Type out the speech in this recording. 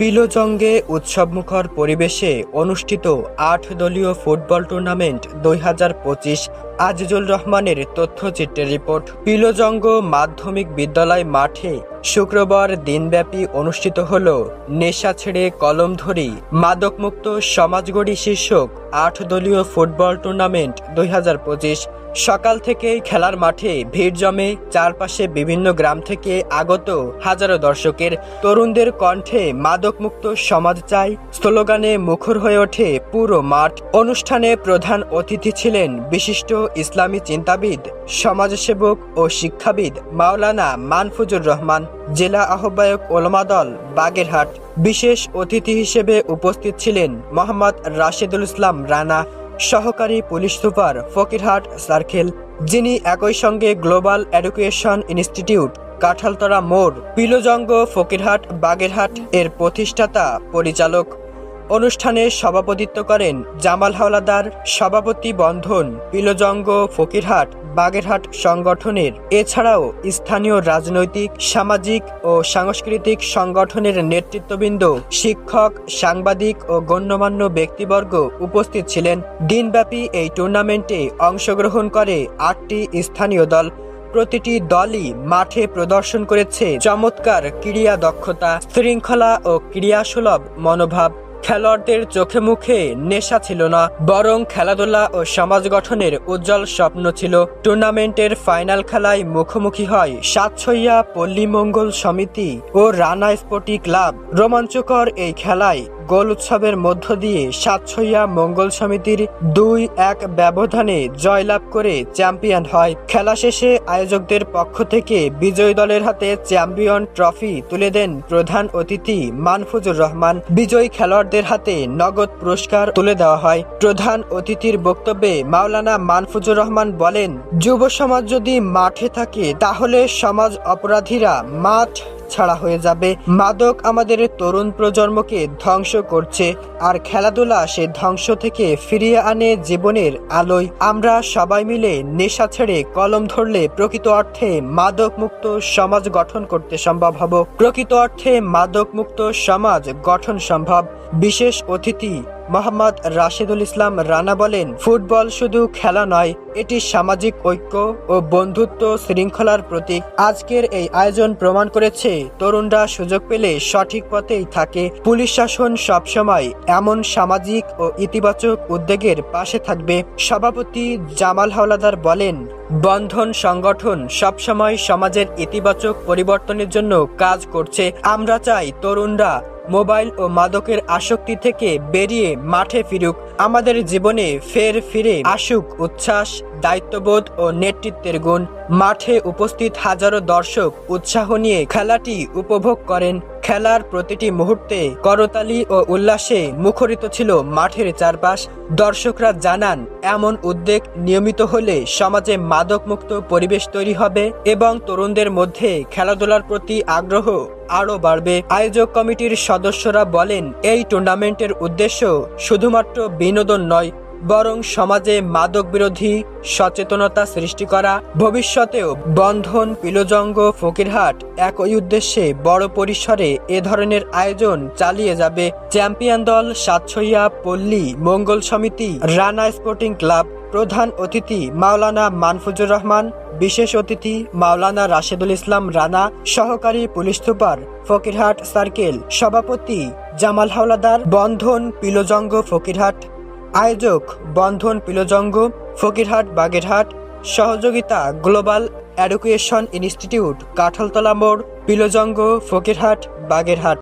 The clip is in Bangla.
পিলোজঙ্গে উৎসবমুখর পরিবেশে অনুষ্ঠিত আট দলীয় ফুটবল টুর্নামেন্ট দুই হাজার পঁচিশ আজিজুল রহমানের তথ্যচিত্রের রিপোর্ট। পিলোজঙ্গ মাধ্যমিক বিদ্যালয় মাঠে শুক্রবার দিনব্যাপী অনুষ্ঠিত হল। নেশা ছেড়ে কলম ধরি মাদকমুক্ত সমাজগড়ি শীর্ষক আট দলীয় ফুটবল টুর্নামেন্ট দুই হাজার পঁচিশ। সকাল থেকেই খেলার মাঠে ভিড় জমে চারপাশে বিভিন্ন গ্রাম থেকে আগত হাজারো দর্শকের তরুণদের কণ্ঠে মাদকমুক্ত সমাজ চাই স্লোগানে মুখর হয়ে ওঠে পুরো মাঠ। অনুষ্ঠানে প্রধান অতিথি ছিলেন বিশিষ্ট ইসলামী চিন্তাবিদ, সমাজসেবক ও শিক্ষাবিদ মাওলানা মানফুজুর রহমান, জেলা আহ্বায়ক ওলমা দল বাগেরহাট। বিশেষ অতিথি হিসেবে উপস্থিত ছিলেন মোহাম্মদ রাশেদুল ইসলাম রানা সহকারী পুলিশ সুপার ফকিরহাট সার্কেল, যিনি একই সঙ্গে গ্লোবাল এডুকেশন ইনস্টিটিউট কাঁঠালতরা মোড়, পিলোজঙ্গ ফকিরহাট, বাগেরহাট এর প্রতিষ্ঠাতা, পরিচালক। অনুষ্ঠানে সভাপতিত্ব করেন জামাল হাওলাদার সভাপতি বন্ধন পিলজঙ্গ ফকিরহাট, বাগেরহাট সংগঠনের। এছাড়াও স্থানীয় রাজনৈতিক, সামাজিক ও সাংস্কৃতিক সংগঠনের নেতৃত্ববৃন্দ, শিক্ষক, সাংবাদিক ও গণ্যমান্য ব্যক্তিবর্গ উপস্থিত ছিলেন। দিনব্যাপী এই টুর্নামেন্টে অংশগ্রহণ করে আটটি স্থানীয় দল। প্রতিটি দলই মাঠে প্রদর্শন করেছে। চমৎকার ক্রীড়া দক্ষতা, শৃঙ্খলা ও ক্রিয়াসুলভ মনোভাব। খেলোয়াড়দের চোখে মুখে নেশা ছিল না, বরং খেলাধুলা ও সমাজ গঠনের উজ্জ্বল স্বপ্ন ছিল। টুর্নামেন্টের ফাইনাল খেলায় মুখোমুখি হয় সাতছইয়া পল্লী মঙ্গল সমিতি ও রানা স্পোর্টি ক্লাব। রোমাঞ্চকর এই খেলায় গোল উৎসবের মধ্য দিয়ে সাতছইয়া মঙ্গল সমিতির দুই এক ব্যবধানে জয়লাভ করে চ্যাম্পিয়ন হয়। খেলা শেষে আয়োজকদের পক্ষ থেকে বিজয়ী দলের হাতে চ্যাম্পিয়ন ট্রফি তুলে দেন প্রধান অতিথি মানফুজুর রহমান। বিজয়ী খেলোয়াড়দের হাতে নগদ পুরস্কার তুলে দেওয়া হয়। প্রধান অতিথির বক্তব্যে মাওলানা মানফুজুর রহমান বলেন, যুব সমাজ যদি মাঠে থাকে, তাহলে সমাজ অপরাধীরা মাঠ ছাড়া হয়ে যাবে। মাদক আমাদের তরুণ প্রজন্মকে ধ্বংস করছে, আর খেলাধুলা সে ধ্বংস থেকে ফিরিয়ে আনে জীবনের আলোয়। আমরা সবাই মিলে নেশা ছেড়ে কলম ধরলে প্রকৃত অর্থে মাদক মুক্ত সমাজ গঠন করতে সম্ভব হব। প্রকৃত অর্থে মাদক মুক্ত সমাজ গঠন সম্ভব। বিশেষ অতিথি মোহাম্মদ রাশেদুল ইসলাম রানা বলেন, ফুটবল শুধু খেলা নয়, এটি সামাজিক ঐক্য ও বন্ধুত্ব শৃঙ্খলার প্রতীক। আজকের এই আয়োজন প্রমাণ করেছে, তরুণরা সুযোগ পেলে সঠিক পথেই থাকে। পুলিশ শাসন সবসময় এমন সামাজিক ও ইতিবাচক উদ্যোগের পাশে থাকবে। সভাপতি জামাল হাওলাদার বলেন, বন্ধন সংগঠন সবসময় সমাজের ইতিবাচক পরিবর্তনের জন্য কাজ করছে। আমরা চাই তরুণরা মোবাইল ও মাদকের আসক্তি থেকে বেরিয়ে মাঠে ফিরুক। আমাদের জীবনে ফের ফিরে আসুক উচ্ছ্বাস, দায়িত্ববোধ ও নেতৃত্বের গুণ। মাঠে উপস্থিত হাজারো দর্শক উৎসাহ নিয়ে খেলাটি উপভোগ করেন। খেলার প্রতিটি মুহূর্তে করতালি ও উল্লাসে মুখরিত ছিল মাঠের চারপাশ। দর্শকরা জানান, এমন উদ্যোগ নিয়মিত হলে সমাজে মাদকমুক্ত পরিবেশ তৈরি হবে এবং তরুণদের মধ্যে খেলাধুলার প্রতি আগ্রহ আরও বাড়বে। আয়োজক কমিটির সদস্যরা বলেন, এই টুর্নামেন্টের উদ্দেশ্য শুধুমাত্র বিনোদন নয় বরং সমাজে মাদক বিরোধী সচেতনতা সৃষ্টি করা, ভবিষ্যতেও বন্ধন, পিলোজঙ্গ, ফকিরহাট একই উদ্দেশ্যে বড় পরিসরে এ ধরনের আয়োজন চালিয়ে যাবে চ্যাম্পিয়ন দল সাতছইয়া পল্লী মঙ্গল সমিতি, রানা স্পোর্টিং ক্লাব, প্রধান অতিথি মাওলানা মানফুজুর রহমান, বিশেষ অতিথি মাওলানা রাশেদুল ইসলাম রানা, সহকারী পুলিশ সুপার ফকিরহাট সার্কেল, সভাপতি জামাল হাওলাদার, বন্ধন, পিলোজঙ্গ, ফকিরহাট আয়োজক বন্ধন পিলোজঙ্গ ফকিরহাট বাগেরহাট সহযোগিতা গ্লোবাল এডুকেশন ইনস্টিটিউট কাঁঠালতলা মোড় পিলোজঙ্গ ফকিরহাট বাগেরহাট।